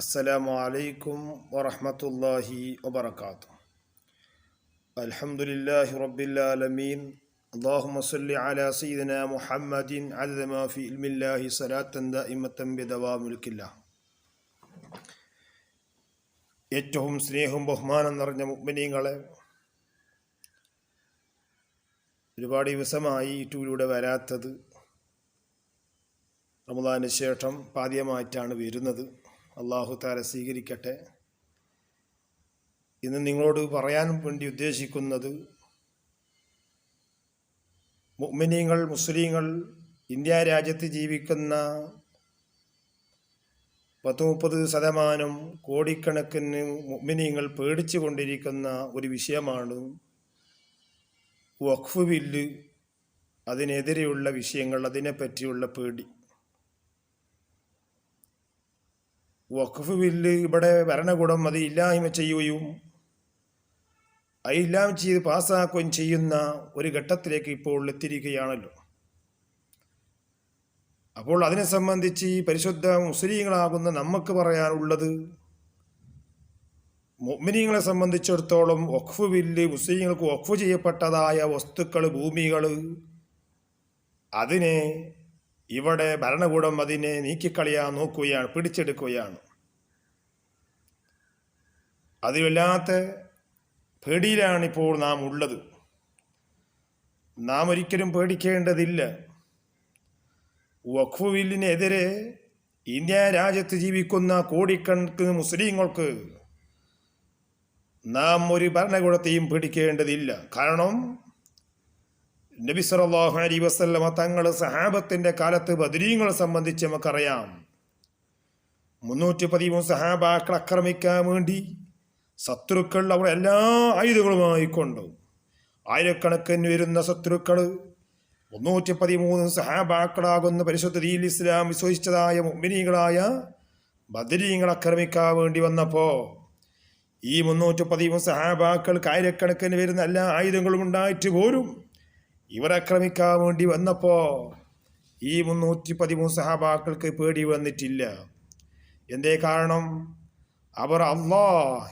السلام عليكم ورحمة الله وبركاته الحمد لله رب العالمين اللهم صل على سيدنا محمد عدد ما في علم الله صلاة دائمة بدوام ملك الله ഏറ്റവും സ്നേഹവും ബഹുമാനം നിറഞ്ഞ മുഗ്മിനീങ്ങളെ ഒരുപാട് ദിവസമായി യൂട്യൂബിലൂടെ വരാത്തത് റമദാന് ശേഷം പാദ്യമായിട്ടാണ് വരുന്നത് അള്ളാഹു താര സ്വീകരിക്കട്ടെ. ഇന്ന് നിങ്ങളോട് പറയാൻ വേണ്ടി ഉദ്ദേശിക്കുന്നത് മുഅ്മിനീങ്ങൾ മുസ്ലിങ്ങൾ ഇന്ത്യ രാജ്യത്ത് ജീവിക്കുന്ന പത്ത് മുപ്പത് ശതമാനം കോടിക്കണക്കിന് മുഅ്മിനീങ്ങൾ പേടിച്ചു കൊണ്ടിരിക്കുന്ന ഒരു വിഷയമാണ് വഖഫ് ബില്ല്. അതിനെതിരെയുള്ള വിഷയങ്ങൾ അതിനെപ്പറ്റിയുള്ള പേടി. വഖഫ് ബില്ല് ഇവിടെ ഭരണകൂടം അത് ഇല്ലായ്മ ചെയ്യുകയും അത് ഇല്ലായ്മ ചെയ്ത് പാസ്സാക്കുകയും ചെയ്യുന്ന ഒരു ഘട്ടത്തിലേക്ക് ഇപ്പോൾ എത്തിയിരിക്കുകയാണല്ലോ. അപ്പോൾ അതിനെ സംബന്ധിച്ച് പരിശുദ്ധ മുസ്ലിങ്ങളാകുന്ന നമുക്ക് പറയാനുള്ളത് മുഅ്മിനീങ്ങളെ സംബന്ധിച്ചിടത്തോളം വഖഫ് ബില്ല് മുസ്ലിങ്ങൾക്ക് വഖഫ് ചെയ്യപ്പെട്ടതായ വസ്തുക്കൾ ഭൂമികൾ അതിനെ ഇവിടെ ഭരണകൂടം അതിനെ നീക്കിക്കളിയാൻ നോക്കുകയാണ് പിടിച്ചെടുക്കുകയാണ്. അത് വല്ലാത്ത പേടിയിലാണിപ്പോൾ നാം ഉള്ളത്. നാം ഒരിക്കലും പേടിക്കേണ്ടതില്ല. വഖഫ് ഇന്ത്യ രാജ്യത്ത് ജീവിക്കുന്ന കോടിക്കണക്കിന് മുസ്ലിങ്ങൾക്ക് നാം ഒരു ഭരണകൂടത്തെയും പേടിക്കേണ്ടതില്ല. കാരണം നബി സലാഹു അലി വസല്ലമ തങ്ങൾ സഹാബത്തിന്റെ കാലത്ത് ബദരീങ്ങളെ സംബന്ധിച്ച് നമുക്കറിയാം. മുന്നൂറ്റി പതിമൂന്ന് സഹാബാക്കൾ ആക്രമിക്കാൻ വേണ്ടി ശത്രുക്കൾ അവർ എല്ലാ ആയുധങ്ങളുമായി കൊണ്ടു. ആയിരക്കണക്കിന് വരുന്ന ശത്രുക്കൾ മുന്നൂറ്റി പതിമൂന്ന് സഹാബാക്കളാകുന്ന പരിശുദ്ധ ദീൽ ഇസ്ലാം വിശ്വസിച്ചതായ മുഅ്മിനീകളായ ബദരീങ്ങൾ ആക്രമിക്കാൻ വേണ്ടി വന്നപ്പോൾ ഈ മുന്നൂറ്റി പതിമൂന്ന് സഹാബാക്കൾക്ക് ആയിരക്കണക്കിന് വരുന്ന എല്ലാ ആയുധങ്ങളും ഉണ്ടായിട്ട് പോരും. ഇവർ ആക്രമിക്കാൻ വേണ്ടി വന്നപ്പോൾ ഈ മുന്നൂറ്റി പതിമൂന്ന് സഹാബാക്കൾക്ക് പേടി വന്നിട്ടില്ല. എന്തേ കാരണം? അവർ അള്ളാ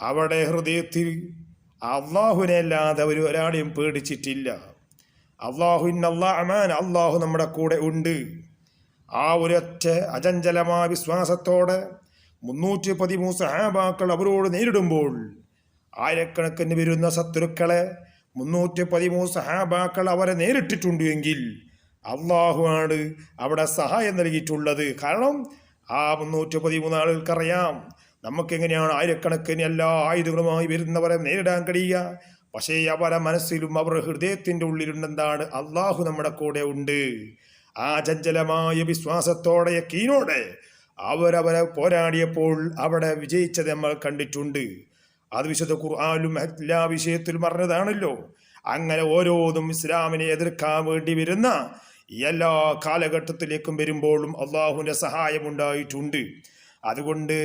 അവരുടെ ഹൃദയത്തിൽ അള്ളാഹുവിനെ അല്ലാതെ അവർ ഒരാളെയും പേടിച്ചിട്ടില്ല. അള്ളാഹുവിൻ അമാൻ അള്ളാഹു നമ്മുടെ കൂടെ ഉണ്ട്. ആ ഒരൊറ്റ അചഞ്ചലമായ വിശ്വാസത്തോടെ മുന്നൂറ്റി പതിമൂന്ന് സഹാബാക്കൾ അവരോട് നേരിടുമ്പോൾ ആയിരക്കണക്കിന് വരുന്ന ശത്രുക്കളെ മുന്നൂറ്റി പതിമൂന്ന് സഹാബാക്കൾ അവരെ നേരിട്ടിട്ടുണ്ട് എങ്കിൽ അള്ളാഹുവാണ് അവിടെ സഹായം നൽകിയിട്ടുള്ളത്. കാരണം ആ മുന്നൂറ്റി പതിമൂന്ന് ആളുകൾക്കറിയാം നമുക്കെങ്ങനെയാണ് ആയിരക്കണക്കിന് എല്ലാ ആയുധങ്ങളുമായി വരുന്നവരെ നേരിടാൻ കഴിയുക. പക്ഷേ അവരെ മനസ്സിലും അവരുടെ ഹൃദയത്തിന്റെ ഉള്ളിലുണ്ടെന്താണ്? അള്ളാഹു നമ്മുടെ കൂടെ ഉണ്ട്. ആ ചഞ്ചലമായ വിശ്വാസത്തോടെ കീനോടെ അവരവരെ പോരാടിയപ്പോൾ അവിടെ വിജയിച്ചത് നമ്മൾ കണ്ടിട്ടുണ്ട്. അത് വിശുദ്ധ ഖുർആാനും എല്ലാ വിഷയത്തിലും പറഞ്ഞതാണല്ലോ. അങ്ങനെ ഓരോന്നും ഇസ്ലാമിനെ എതിർക്കാൻ വേണ്ടി വരുന്ന എല്ലാ കാലഘട്ടത്തിലേക്കും വരുമ്പോഴും അള്ളാഹുവിന്റെ സഹായമുണ്ടായിട്ടുണ്ട് അതുകൊണ്ട്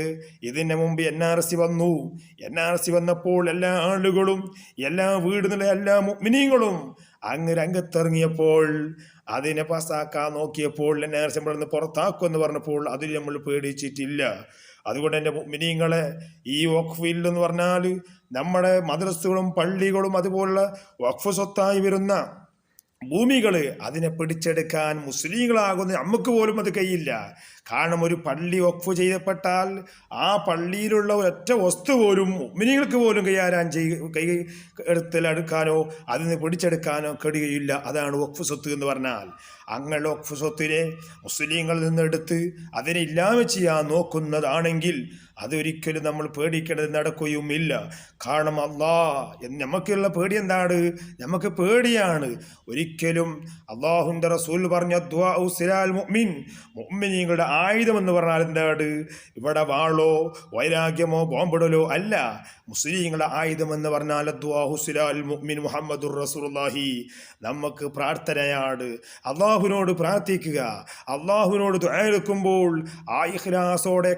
ഇതിന് മുമ്പ് എൻ ആർ സി വന്നു. എൻ ആർ സി വന്നപ്പോൾ എല്ലാ ആളുകളും എല്ലാ വീടുകളിലെ എല്ലാ മിനിങ്ങളും അങ്ങ് രംഗത്തിറങ്ങിയപ്പോൾ അതിനെ പാസ്സാക്കാൻ നോക്കിയപ്പോൾ എൻ ആർ സി നമ്മളിന്ന് പുറത്താക്കുമെന്ന് പറഞ്ഞപ്പോൾ അതിൽ നമ്മൾ പേടിച്ചിട്ടില്ല. അതുകൊണ്ട് എന്റെ മിനിങ്ങളെ ഈ വഖഫ് എന്ന് പറഞ്ഞാൽ നമ്മുടെ മദ്രസകളും പള്ളികളും അതുപോലുള്ള വഖഫ് സ്വത്തായി വരുന്ന ഭൂമികൾ അതിനെ പിടിച്ചെടുക്കാൻ മുസ്ലിങ്ങളാകുന്ന നമുക്ക് പോലും അത് കഴിയില്ല. കാരണം ഒരു പള്ളി വഖഫ് ചെയ്യപ്പെട്ടാൽ ആ പള്ളിയിലുള്ള ഒറ്റ വസ്തു പോലും മിനികൾക്ക് പോലും കൈകാര്യം ചെയ്യ കൈ എടുത്തലെടുക്കാനോ അതിൽ നിന്ന് പിടിച്ചെടുക്കാനോ കഴിയുകയില്ല. അതാണ് വഖഫ് സ്വത്ത് എന്ന് പറഞ്ഞാൽ. അങ്ങനെ വഖഫ് സ്വത്തിനെ മുസ്ലിങ്ങളിൽ നിന്നെടുത്ത് അതിനെ ഇല്ലാമ ചെയ്യാൻ നോക്കുന്നതാണെങ്കിൽ അതൊരിക്കലും നമ്മൾ പേടിക്കേണ്ടത് നടക്കുകയും ഇല്ല കാരണം അള്ളാ നമുക്കുള്ള പേടി എന്താണ്? നമുക്ക് പേടിയാണ്. ഒരിക്കലും അള്ളാഹുന്റെ റസൂൽ പറഞ്ഞ മുഅ്മിൻ മുഅ്മിനീങ്ങളുടെ ആയുധം എന്ന് പറഞ്ഞാൽ എന്താണ് ഇവിടെ വാളോ വൈരാഗ്യമോ ബോംബിടലോ അല്ല. മുസ്ലിങ്ങളുടെ ആയുധം എന്ന് പറഞ്ഞാൽ മുഅ്മിൻ മുഹമ്മദുർ റസൂലുള്ളാഹി. നമുക്ക് പ്രാർത്ഥനയാണ്. അള്ളാഹുവിനോട് പ്രാർത്ഥിക്കുക. അള്ളാഹുവിനോട് ദുആയിരിക്കുമ്പോൾ ആ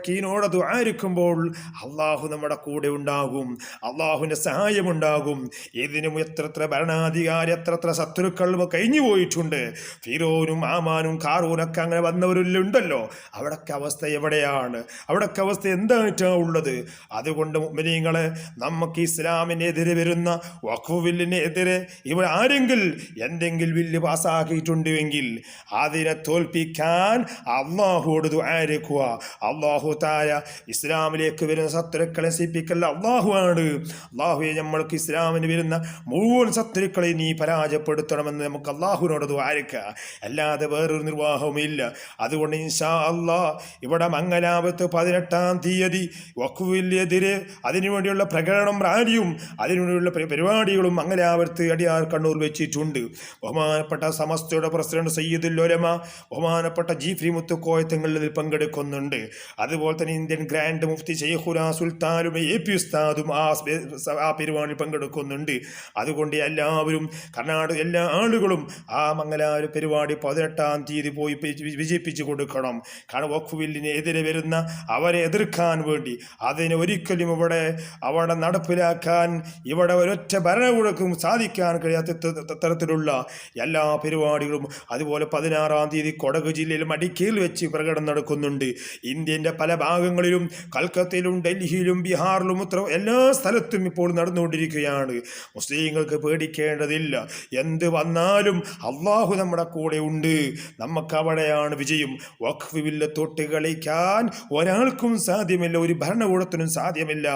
കീനോടെ ദുആയിരിക്കുമ്പോൾ അള്ളാഹു നമ്മുടെ കൂടെ ഉണ്ടാകും. അള്ളാഹുവിന്റെ സഹായമുണ്ടാകും ഇതിനും എത്രത്ര ഭരണാധികാരി എത്രത്ര ശത്രുക്കളും കഴിഞ്ഞു പോയിട്ടുണ്ട്. ഫിറോനും ആമാനും കാറൂനൊക്കെ അങ്ങനെ വന്നവരുണ്ടല്ലോ അവിടൊക്കെ അവസ്ഥ എവിടെയാണ്? അവിടൊക്കെ അവസ്ഥ എന്തായിട്ടാണ് ഉള്ളത്? അതുകൊണ്ട് മുഅ്മിനീങ്ങളെ നമുക്ക് ഇസ്ലാമിനെതിരെ വരുന്ന വഖുവിലിനെതിരെ ഇവിടെ ആരെങ്കിലും എന്തെങ്കിലും ബില്ല് പാസ്സാക്കിയിട്ടുണ്ടെങ്കിൽ അതിനെ തോൽപ്പിക്കാൻ അള്ളാഹുവോട് ദുആരക്കുക അള്ളാഹു തായ ഇസ്ലാമിലേക്ക് വരുന്ന ശത്രുക്കളെ നശിപ്പിക്കൽ അള്ളാഹുവാണ് അള്ളാഹുവെ നമ്മൾക്ക് ഇസ്ലാമിന് വരുന്ന മുഴുവൻ ശത്രുക്കളെ നീ പരാജയപ്പെടുത്തണമെന്ന് നമുക്ക് അള്ളാഹുവിനോട് ദ്വാരക്കുക അല്ലാതെ വേറൊരു നിർവാഹവുമില്ല. അതുകൊണ്ട് ഇൻഷാ അള്ളാ ഇവിടെ മംഗലാപത്ത് പതിനെട്ടാം തീയതി വഖുവിലെതിരെ അതിനുവേണ്ടിയുള്ള പ്രകടനം റാലിയും അതിനുവേണ്ടിയുള്ള പരി- പരിപാടികളും മംഗലാപുരത്ത് അടിയാർ കണ്ണൂർ വെച്ചിട്ടുണ്ട്. ബഹുമാനപ്പെട്ട സമസ്തയുടെ പ്രസിഡന്റ് സയ്യിദുൽ ഉലമ ബഹുമാനപ്പെട്ട ജീഫ്രി മുത്തുക്കോയത്തങ്ങളിൽ ഇതിൽ പങ്കെടുക്കുന്നുണ്ട്. അതുപോലെ തന്നെ ഇന്ത്യൻ ഗ്രാൻഡ് മുഫ്തി ഷെയ്ഖുല സുൽത്താനും എ പി ഉസ്താദും ആ ആ പരിപാടിയിൽ പങ്കെടുക്കുന്നുണ്ട്. അതുകൊണ്ട് എല്ലാവരും കർണാടക എല്ലാ ആളുകളും ആ മംഗലാപുര പരിപാടി പതിനെട്ടാം തീയതി പോയി വിജയിപ്പിച്ചു കൊടുക്കണം. എതിരെ വരുന്ന അവരെ എതിർക്കാൻ വേണ്ടി അതിനെ ഒരിക്കലും ഇവിടെ അവിടെ നടപ്പിലാക്കാൻ ഇവിടെ ഒരൊറ്റ ഭരണകൂടക്കും സാധിക്കാൻ കഴിയാത്ത തരത്തിലുള്ള എല്ലാ പരിപാടികളും അതുപോലെ പതിനാറാം തീയതി കൊടക് ജില്ലയിൽ മടിക്കയിൽ വെച്ച് പ്രകടനം നടക്കുന്നുണ്ട്. ഇന്ത്യന്റെ പല ഭാഗങ്ങളിലും കൽക്കത്തയിലും ഡൽഹിയിലും ബീഹാറിലും ഉത്തര എല്ലാ സ്ഥലത്തും ഇപ്പോൾ നടന്നുകൊണ്ടിരിക്കുകയാണ്. മുസ്ലിങ്ങൾക്ക് പേടിക്കേണ്ടതില്ല. എന്ത് വന്നാലും അള്ളാഹു നമ്മുടെ കൂടെ ഉണ്ട്. നമുക്ക് അവിടെയാണ് വിജയം. വഖഫ് ബില്ല് തൊട്ട് കളിക്കാൻ ഒരാൾക്കും സാധ്യമില്ല ഒരു ഭരണകൂടത്തിനും സാധ്യമില്ല.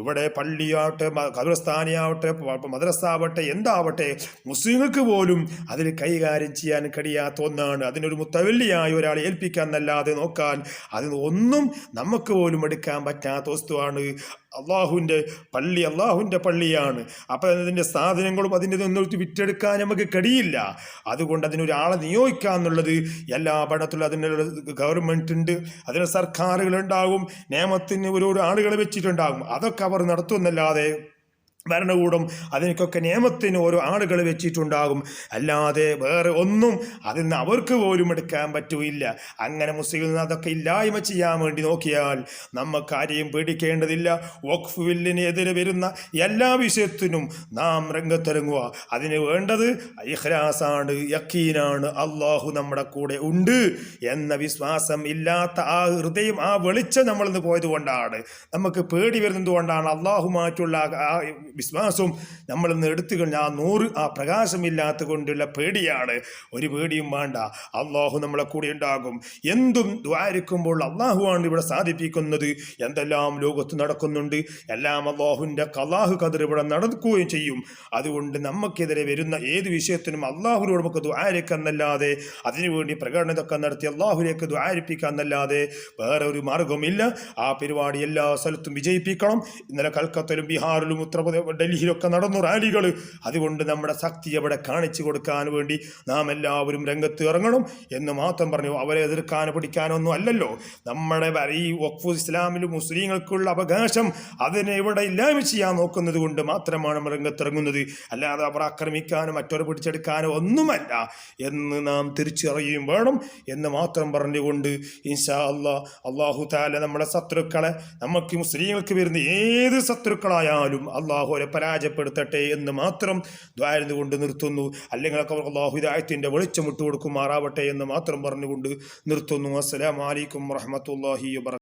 ഇവിടെ പള്ളിയാവട്ടെ ഖബർസ്ഥാനിയാവട്ടെ മദ്രസ ആവട്ടെ എന്താവട്ടെ മുസ്ലിങ്ങൾക്ക് പോലും അതിൽ കൈകാര്യം ചെയ്യാൻ കഴിയാത്ത ഒന്നാണ്. അതിനൊരു മുത്തവല്ലിയായി ഒരാളെ ഏൽപ്പിക്കാൻ എന്നല്ലാതെ നോക്കാൻ അതിന് ഒന്നും നമുക്ക് പോലും എടുക്കാൻ പറ്റാത്ത വസ്തുവാണ്. അള്ളാഹുവിന്റെ പള്ളി അള്ളാഹുവിന്റെ പള്ളിയാണ്. അപ്പോൾ അതിന്റെ സാധനങ്ങളും അതിന്റെ ഒന്നും വിറ്റെടുക്കാൻ നമുക്ക് കഴിയില്ല. അതുകൊണ്ട് അതിനൊരാളെ നിയോഗിക്കുക എന്നുള്ളത് എല്ലാ പടത്തിലും അതിനുള്ള ഗവൺമെന്റ് ഉണ്ട്. അതിന് സർക്കാരുകളുണ്ടാകും നിയമത്തിന് ഓരോരോ ആളുകളെ വെച്ചിട്ടുണ്ടാകും. അതൊക്കെ അവർ നടത്തുമെന്നല്ലാതെ ഭരണകൂടം അതിനൊക്കെ നിയമത്തിന് ഓരോ ആളുകൾ വെച്ചിട്ടുണ്ടാകും. അല്ലാതെ വേറെ ഒന്നും അതിൽ നിന്ന് അവർക്ക് പോലും എടുക്കാൻ പറ്റൂല്ല അങ്ങനെ മുസ്ലിം അതൊക്കെ ഇല്ലായ്മ ചെയ്യാൻ വേണ്ടി നോക്കിയാൽ നമുക്ക് ആരെയും പേടിക്കേണ്ടതില്ല. വഖഫ് ബില്ലിനെതിരെ വരുന്ന എല്ലാ വിഷയത്തിനും നാം രംഗത്തിറങ്ങുക. അതിന് വേണ്ടത് ഇഹ്ലാസാണ് യക്കീനാണ് അള്ളാഹു നമ്മുടെ കൂടെ ഉണ്ട് എന്ന വിശ്വാസം ഇല്ലാത്ത ആ ഹൃദയം ആ വെളിച്ചം നമ്മളിന്ന് പോയത് കൊണ്ടാണ് നമുക്ക് പേടി വരുന്നത് കൊണ്ടാണ് അള്ളാഹുമായിട്ടുള്ള വിശ്വാസവും നമ്മൾ ഇന്ന് എടുത്തു കഴിഞ്ഞാൽ ആ നൂറ് ആ പ്രകാശമില്ലാത്ത കൊണ്ടുള്ള പേടിയാണ്. ഒരു പേടിയും വേണ്ട. അള്ളാഹു നമ്മളെ കൂടെ ഉണ്ടാകും. എന്തും ദ്വാരിക്കുമ്പോൾ അള്ളാഹുവാണ് ഇവിടെ സാധിപ്പിക്കുന്നത്. എന്തെല്ലാം ലോകത്ത് നടക്കുന്നുണ്ട്. എല്ലാം അള്ളാഹുവിന്റെ കലാഹു കതിർ ഇവിടെ നടക്കുകയും ചെയ്യും. അതുകൊണ്ട് നമുക്കെതിരെ വരുന്ന ഏത് വിഷയത്തിനും അള്ളാഹുവിനോട് നമുക്ക് ദ്വാരിക്കെന്നല്ലാതെ അതിനുവേണ്ടി പ്രകടനതൊക്കെ നടത്തി അള്ളാഹുലേക്ക് ദ്വാരിപ്പിക്കാന്നല്ലാതെ വേറെ ഒരു മാർഗവുമില്ല ആ പരിപാടി എല്ലാ സ്ഥലത്തും വിജയിപ്പിക്കണം. ഇന്നലെ കൽക്കത്തയിലും ബീഹാറിലും ഉത്തർപ്രദേശ് ഡൽഹിയിലൊക്കെ നടന്നു റാലികൾ അതുകൊണ്ട് നമ്മുടെ ശക്തി അവിടെ കാണിച്ചു കൊടുക്കാൻ വേണ്ടി നാം എല്ലാവരും രംഗത്ത് ഇറങ്ങണം എന്ന് മാത്രം പറഞ്ഞു. അവരെ എതിർക്കാനോ പിടിക്കാനോ ഒന്നും അല്ലല്ലോ. നമ്മുടെ ഈ വഖഫ് ഇസ്ലാമിൽ മുസ്ലിങ്ങൾക്കുള്ള അവകാശം അതിനെ ഇവിടെ ഇല്ലായ്മ ചെയ്യാൻ നോക്കുന്നത് കൊണ്ട് മാത്രമാണ് നമ്മൾ രംഗത്തിറങ്ങുന്നത്. അല്ലാതെ അവർ ആക്രമിക്കാനോ മറ്റവരെ പിടിച്ചെടുക്കാനോ ഒന്നുമല്ല എന്ന് നാം തിരിച്ചറിയുകയും വേണം എന്ന് മാത്രം പറഞ്ഞുകൊണ്ട് ഇൻഷാ അള്ളാ അള്ളാഹു താല നമ്മുടെ ശത്രുക്കളെ നമുക്ക് മുസ്ലിങ്ങൾക്ക് വരുന്ന ഏത് ശത്രുക്കളായാലും അള്ളാഹു അവരെ പരാജയപ്പെടുത്തട്ടെ എന്ന് മാത്രം ദ്വാരുന്നു കൊണ്ട് നിർത്തുന്നു. അല്ലെങ്കിൽ അവർ അള്ളാഹു ഹിദായത്തിന്റെ വെളിച്ചം ഇട്ട് കൊടുക്കുമാറാവട്ടെ എന്ന് മാത്രം പറഞ്ഞുകൊണ്ട് നിർത്തുന്നു. അസ്സലാമലൈക്കും വറഹമത്തല്ലാഹി വബറ